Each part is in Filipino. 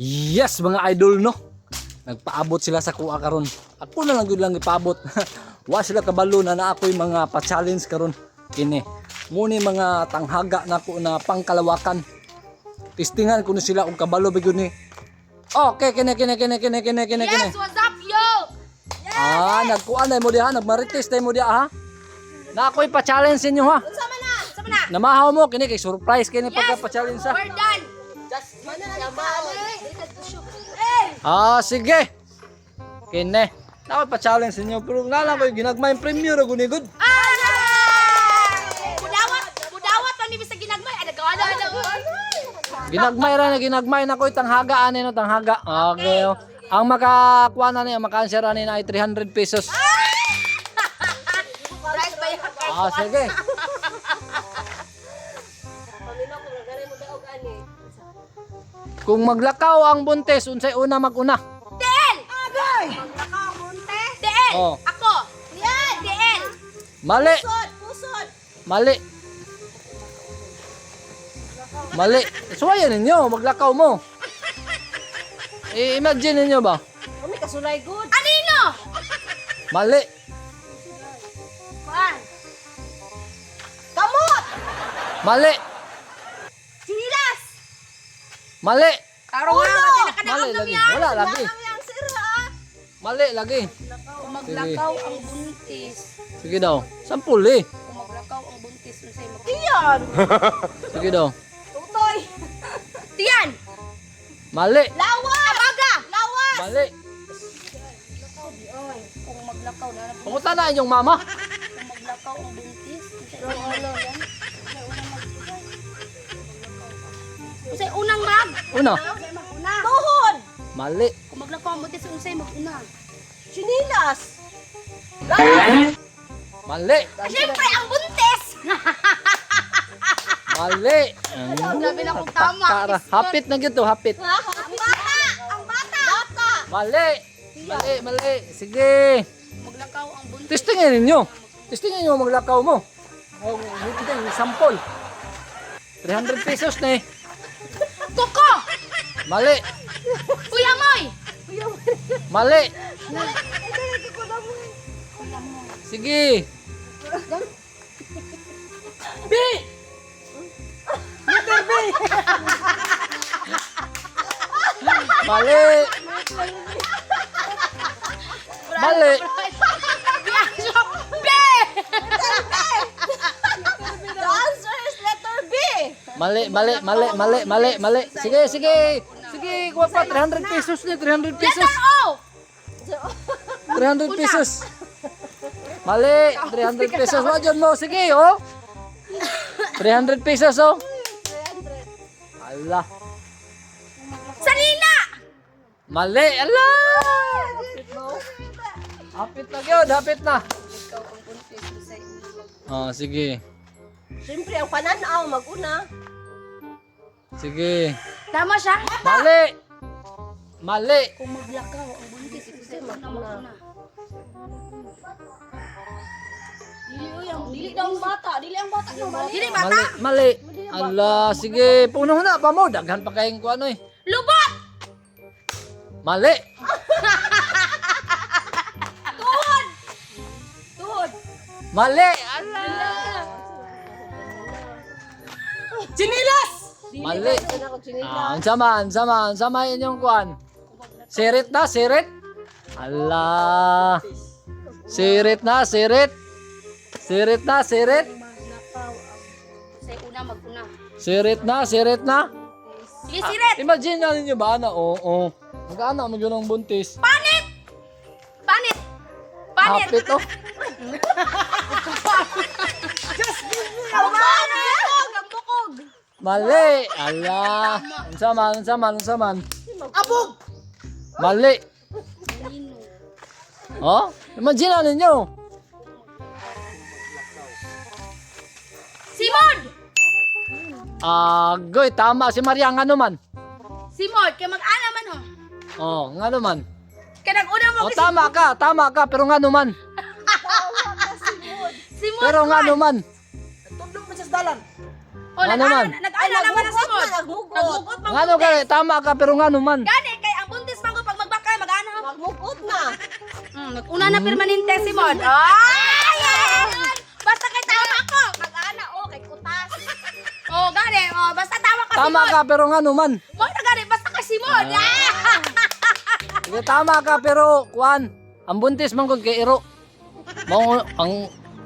Yes, mga idol no. Nagpaabot sila sa kuha karon. Ako na lang gyud lang ipaabot. Wa sila kabalo na na ako'y mga pa-challenge karon. Kini. Muni mga tanghaga na ko na pangkalawakan. Testingan ko na sila kung kabalo ba ni. Okay, kini kini kini kini kini kini kini. Yes, what's up, yo? Ah, nagkuan na mo diha, nagmarites tayo mo diha ha. Na ako'y pa-challenge inyo ha. Sama na, sama na. Namahaw mo kini kay surprise kini pagka pa-challenge sa. We're done. Ah, sige. Kine. Ako pa-challenge ninyo pero nga lang ko yung ginagmay premiere ra guni good. Budawat, budawat pa ni bisa ginagmay. Ra na ginagmay na ko tanghaga ani no tanghaga. Okay. oh. Ang makakuha na niya, maka-answer na ay 300 pesos. Ah, sige. Kung maglakaw ang buntes, unsay una maguna? Del! Agay! Magkakabunte? Del! Oh. Ako! Yan! Del! Mali. Pusod! Mali. Mali. Suwayan ninyo, maglakaw mo. I-imagine ninyo ba? Kami kasulay good. Anino? Mali. Kuan. Kamot! Mali. Mali. Karo nga Mali lagi. Wala lagi. Mali lagi. Kung maglakaw ang buntis, Sige daw. Sampul eh. kung maglakaw ang buntis, unsay Tiyan! Sige daw. Tutoy! Tiyan! Mali. Lawas! Abaga! Lawas! Mali. kung maglakaw na Pumunta na inyong mama. kung maglakaw ang buntis, unsay ano yan? Usay unang mag! Una. Mag-una! Tuhod! Mali. Kung maglakaw ang buntis, unsay mag-una? Chinilas! Mali. Siyempre, ang buntis! Mali. Grabe na kung tama. Para. Hapit na gito, hapit. Ang bata! Ang bata! Bata! Mali. Mali, mali. Sige. Maglakaw ang buntis, Testingin ninyo. Testingin nyo maglakaw mo. Oh, din, sample. 300 pesos na eh. Kuko! Mali. Kuya Moy! Mali. Sige. B! Mali. Mali. Mali, mali, mali, mali, mali, mali. Sige, sige. Sige, kuha pa. 300 pesos na, 300 pesos. Letter O! 300 pesos. Mali, 300 pesos. Wajan mo, sige, oh. 300 pesos, oh. Allah. Salina! Mali, Allah. Hapit na yun, hapit na. mag Oh, sige. Siyempre, ang pananaw, mag-una. Sige. Tama siya? Mali. Mali. Kung maglakaw ang buntis, unsay mag-una? Dili daw bata. Dili ang bata yung bata. Dili bata. Mali, mali. Allah, sige. Puno na pa mo. Daghan pa kayong kuano eh. Lubot! Mali. Tuhod! Tuhod! Mali. Allah. Chinilas! Mali. Ah, ang sama, ang sama, ang sama inyong kuan. Sirit na, sirit. Allah. Sirit na, sirit. Sirit na, sirit. Sirit na, sirit na. Sige, siret! Imagine na ninyo ba na, oo. Oh, Mag-ana mo yun ang buntis. Panit! Panit! Panit! Hapit oh. Ang panit! Ang bukog! Mali. Allah. Ang sama, ang sama, ang sama. Abog! Mali. Oh, imagine na ninyo. Simon! Agoy, tama si Maria nga naman. Simon, kaya mag-ana man oh. Oh, nga naman. Kaya nag-una mo Oh, kasi tama ka, tama ka, pero nga naman. Simon Pero nga naman. Tundok mo sa dalan. O, Nga nag-ana, naman. nag-ana naman na simod. nagmugot. Nagmugot man Ngano ka, tama ka pero ngano man. Gani, kay ang buntis man ko pag magbakay, mag-ana. Nagmugot na. Mm, nag-una na permanente si Mod. Ay! ay! Basta kay tama ako. Mag-ana, oh, kay kutas. Oh, gani. Oh, basta tama ka Tama si ka pero ngano man. Mo na gani, basta kay si Mod. Ah! Sige, tama ka pero kuan. Ang buntis man gud kay iro. Mao ang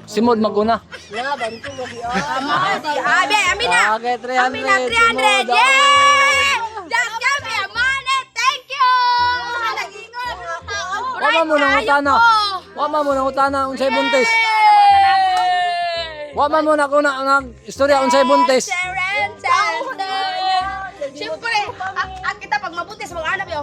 simod maguna. Na, bantu mo di oh. Tama di. Abi, ami na. Okay, 300. Ami na 300. simod. Yay! Just give me a money. Thank you. Nag-ingon. Mo nang utana. po. Wa man mo nang utana unsay buntis. Wa man mo na kuna ang istorya unsay buntis. Siyempre, ang ang kita pag mabuti sa mga anak yo.